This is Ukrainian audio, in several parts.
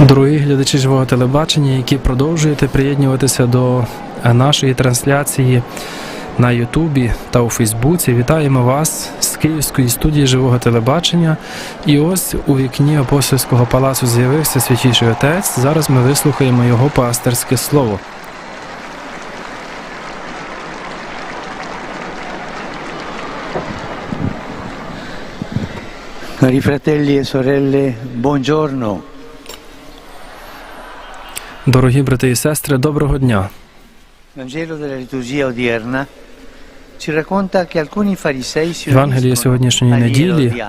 Дорогі глядачі живого телебачення, які продовжуєте приєднуватися до нашої трансляції на Ютубі та у Фейсбуці. Вітаємо вас з Київської студії живого телебачення. І ось у вікні апостольського палацу з'явився святіший отець. Зараз ми вислухаємо його пастерське слово. Cari fratelli e sorelle, buongiorno. Дорогі брати і сестри, доброго дня. Євангеліє сьогоднішньої неділі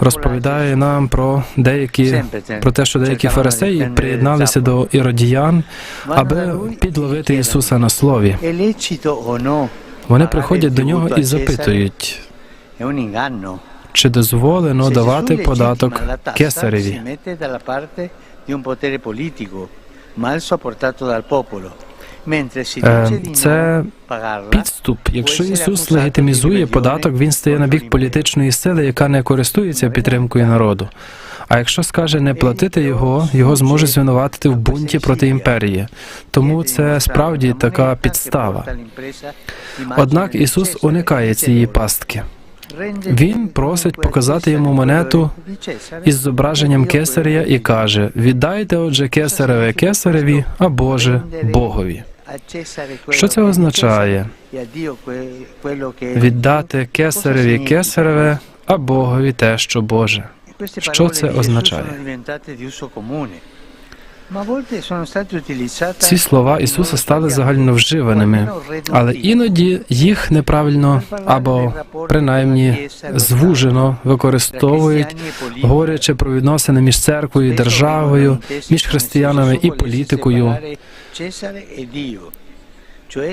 розповідає нам про деякі про те, що деякі фарисеї приєдналися до іродіян, аби підловити Ісуса на слові. Вони приходять до нього і запитують, чи дозволено давати податок кесареві. Е, Це підступ. Якщо Ісус легітимізує податок, він стає на бік політичної сили, яка не користується підтримкою народу. А якщо скаже не платити його, його зможуть звинуватити в бунті проти імперії. Тому це справді така підстава. Однак Ісус уникає цієї пастки. Він просить показати йому монету із зображенням кесаря і каже: віддайте, отже, кесареве кесареві, а Боже Богові. Що це означає? Віддати кесареві кесареве, а Богові те, що Боже. Що це означає? Ці слова Ісуса стали загальновживаними, але іноді їх неправильно або принаймні звужено використовують, говорячи про відносини між церквою і державою, між християнами і політикою.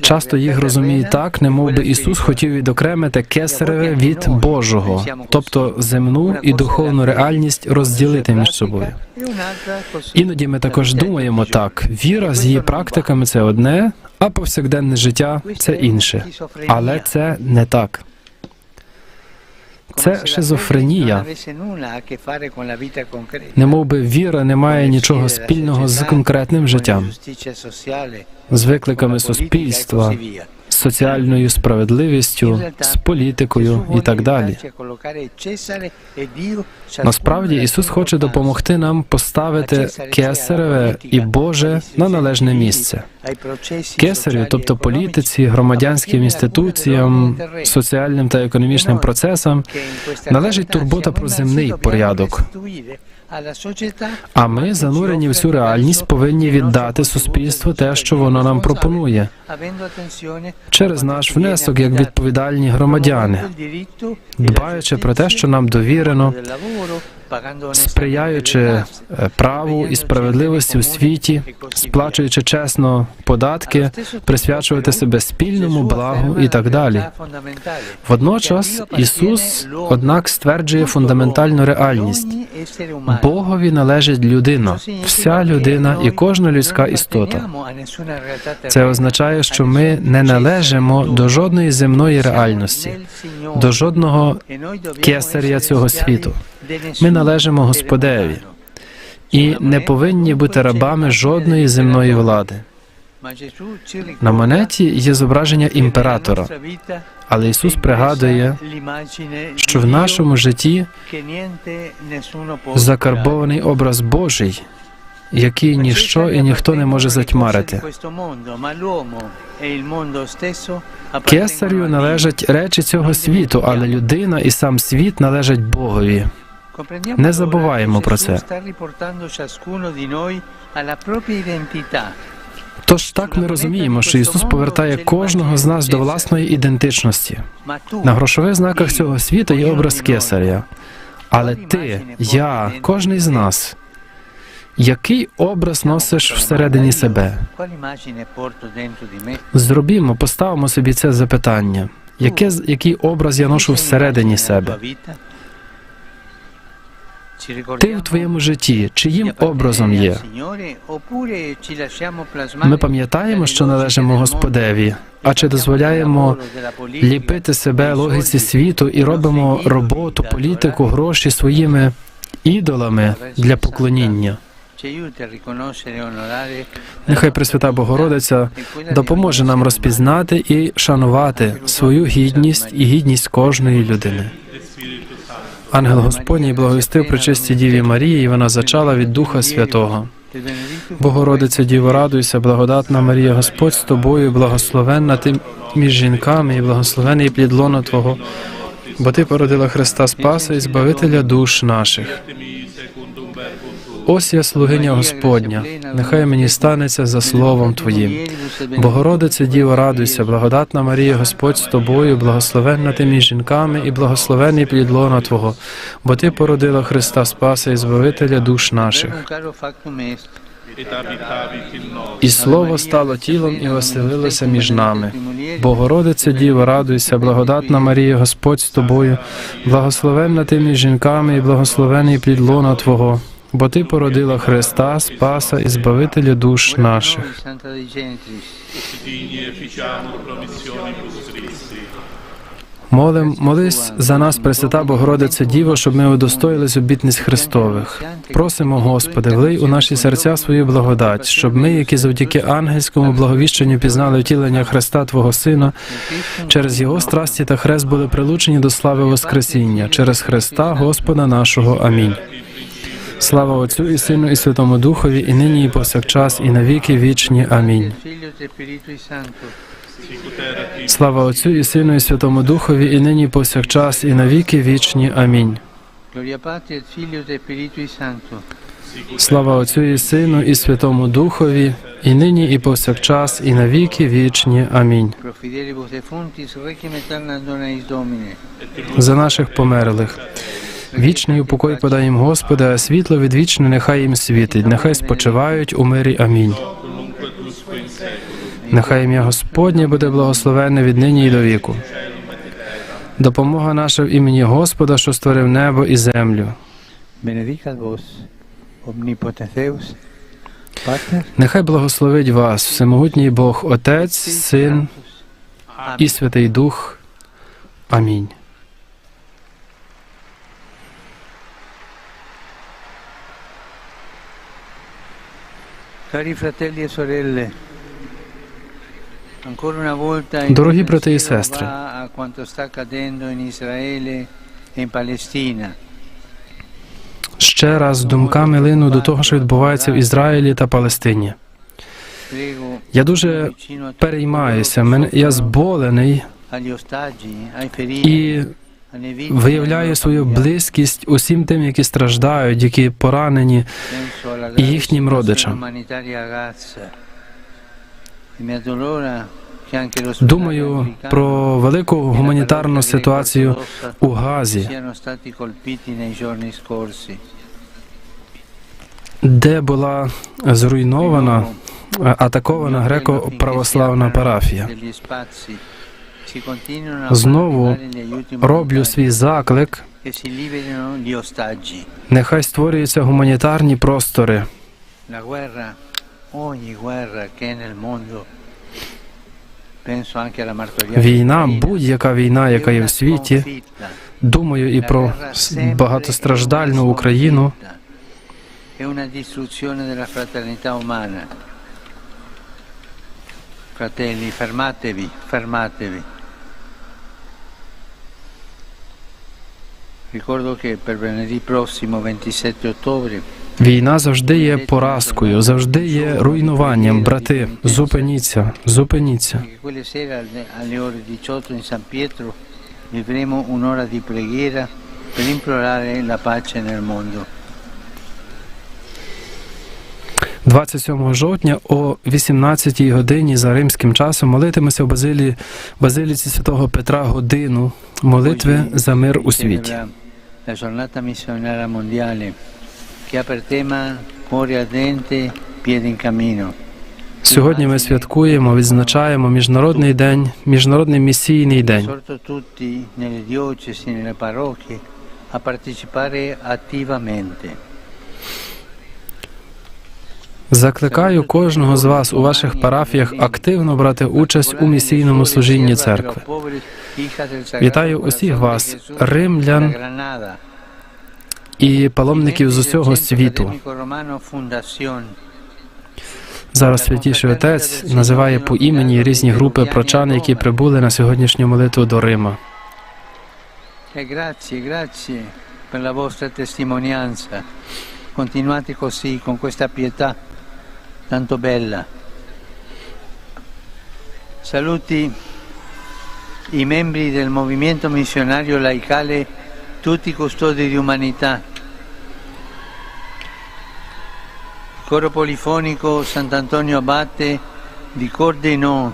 Часто їх розуміють так, немов би Ісус хотів відокремити кесареве від Божого, тобто земну і духовну реальність розділити між собою. Іноді ми також думаємо так: віра з її практиками це одне, а повсякденне життя це інше. Але це не так. Це шизофренія. Немов би віра не має нічого спільного з конкретним життям, з викликами суспільства, з соціальною справедливістю, з політикою і так далі. Насправді Ісус хоче допомогти нам поставити кесареве і Боже на належне місце. Кесарю, тобто політиці, громадянським інституціям, соціальним та економічним процесам, належить турбота про земний порядок. А ми, занурені в цю реальність, повинні віддати суспільству те, що воно нам пропонує, через наш внесок як відповідальні громадяни, дбаючи про те, що нам довірено, сприяючи е, праву і справедливості у світі, сплачуючи чесно податки, присвячувати себе спільному благу і так далі. Водночас Ісус, однак, стверджує фундаментальну реальність. Богові належить людина, вся людина і кожна людська істота. Це означає, що ми не належимо до жодної земної реальності, до жодного кесаря цього світу. Ми належимо Господеві і не повинні бути рабами жодної земної влади. На монеті є зображення імператора, але Ісус пригадує, що в нашому житті закарбований образ Божий, який ніщо і ніхто не може затьмарити. Кесарю належать речі цього світу, але людина і сам світ належать Богові. Не забуваємо про це. Тож так ми розуміємо, що Ісус повертає кожного з нас до власної ідентичності. На грошових знаках цього світу є образ кесаря. Але ти, я, кожен з нас, який образ носиш всередині себе? Зробімо, поставимо собі це запитання. Яке, який образ я ношу всередині себе? Ти в твоєму житті, чиїм образом є? Ми пам'ятаємо, що належимо Господеві, а чи дозволяємо ліпити себе логіці світу і робимо роботу, політику, гроші своїми ідолами для поклоніння. Нехай Пресвята Богородиця допоможе нам розпізнати і шанувати свою гідність і гідність кожної людини. Ангел Господній благовістив причисті Діві Марії, і вона зачала від Духа Святого. Богородице Діво, радуйся, благодатна Марія, Господь з тобою, благословенна ти між жінками, і благословений плід лона Твого, бо Ти породила Христа Спаса і Збавителя душ наших. Ось я слугиня Господня, нехай мені станеться за словом Твоїм. Богородице Діво, радуйся, благодатна Марія, Господь з тобою, благословенна ти між жінками і благословений плід лона Твого, бо Ти породила Христа Спаса і Збавителя душ наших. І слово стало тілом і оселилося між нами. Богородице Діво, радуйся, благодатна Марія, Господь з тобою, благословенна ти між жінками і благословений плід лона Твого, бо Ти породила Христа, Спаса і Збавителя душ наших. Молим, молись за нас, Пресвята Богородице Діво, щоб ми удостоїлись обітниць Христових. Просимо, Господи, влий у наші серця свою благодать, щоб ми, які завдяки ангельському благовіщенню пізнали втілення Христа Твого Сина, через Його страсті та хрест були прилучені до слави Воскресіння, через Христа Господа нашого. Амінь. Слава Отцю і Сину, і Святому Духові, і нині, і повсякчас, і навіки вічні. Амінь. Слава Отцю і Сину, і Святому Духові, і нині, і повсякчас, і навіки вічні. Амінь. Слава Отцю і Сину, і Святому Духові, і нині, і повсякчас, і навіки вічні. Амінь. За наших померлих. Вічний упокой подай їм Господи, а світло відвічне нехай їм світить, нехай спочивають у мирі. Амінь. Нехай ім'я Господнє буде благословенне від нині і до віку. Допомога наша в імені Господа, що створив небо і землю. Нехай благословить вас всемогутній Бог, Отець, Син і Святий Дух. Амінь. Cari fratelli e sorelle, ancora una volta Дорогі брати і сестри, e. Ще раз думками лину до того, що відбувається в Ізраїлі та Палестині. Я дуже переймаюся. я зболений і виявляю свою близькість усім тим, які страждають, які поранені. І їхнім родичам. E Думаю про велику e гуманітарну ситуацію у Газі, де була зруйнована, е, атакована греко-православна парафія. Знову Роблю свій заклик. Нехай створюються гуманітарні простори. Війна, будь-яка війна, яка є в світі. Думаю і про багатостраждальну Україну. Fratelli, fermatevi, fermatevi. Війна завжди є поразкою, завжди є руйнуванням. Брати, зупиніться, зупиніться. che quelle sere alle, alle ore 18 in San Pietro vivremo un'ora di preghiera per implorare la pace nel mondo. 27 жовтня о 18 годині за римським часом молитимеся в базилі, базиліці святого Петра годину молитви за мир у світі. Сьогодні ми святкуємо, відзначаємо міжнародний день, міжнародний місійний день. Закликаю кожного з вас у ваших парафіях активно брати участь у місійному служінні церкви. Вітаю усіх вас, римлян, і паломників з усього світу. Зараз святіший отець називає по імені різні групи прочан, які прибули на сьогоднішню молитву до Рима. Per la vostra testimonianza. Continuate così, con questa pietà tanto bella. Saluti i membri del movimento missionario laicale, tutti custodi di umanità. Coro polifonico Sant'Antonio Abate di Cordenò,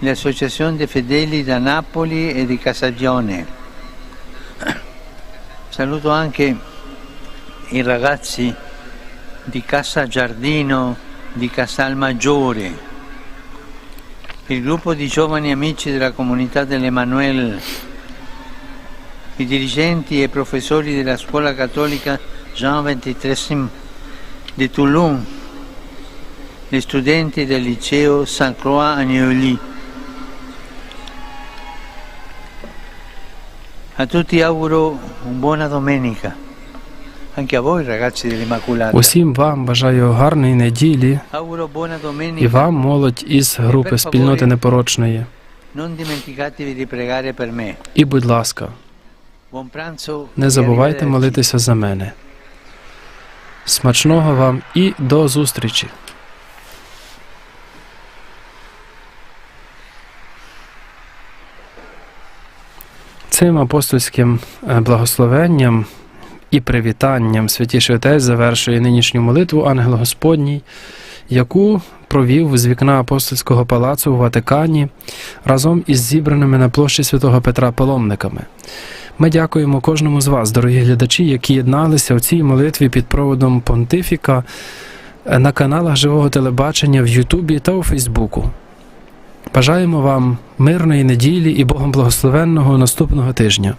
le associazioni dei fedeli da Napoli e di Casagione. Saluto anche i ragazzi di Casa Giardino di Casal Maggiore, il gruppo di giovani amici della comunità dell'Emanuel, i dirigenti e professori della scuola cattolica Jean XXIII di Toulon, gli studenti del liceo Saint Croix a Neuilly. A tutti auguro una buona domenica, Усім вам бажаю гарної неділі і вам, молодь із групи спільноти непорочної. І, будь ласка, не e забувайте молитися за мене. Смачного вам і до зустрічі! Цим апостольським е, благословенням і привітанням Святіший Отець завершує нинішню молитву Ангел Господній, яку провів з вікна апостольського палацу у Ватикані разом із зібраними на площі святого Петра паломниками. Ми дякуємо кожному з вас, дорогі глядачі, які єдналися у цій молитві під проводом понтифіка на каналах живого телебачення в Ютубі та у Фейсбуку. Бажаємо вам мирної неділі і Богом благословенного наступного тижня.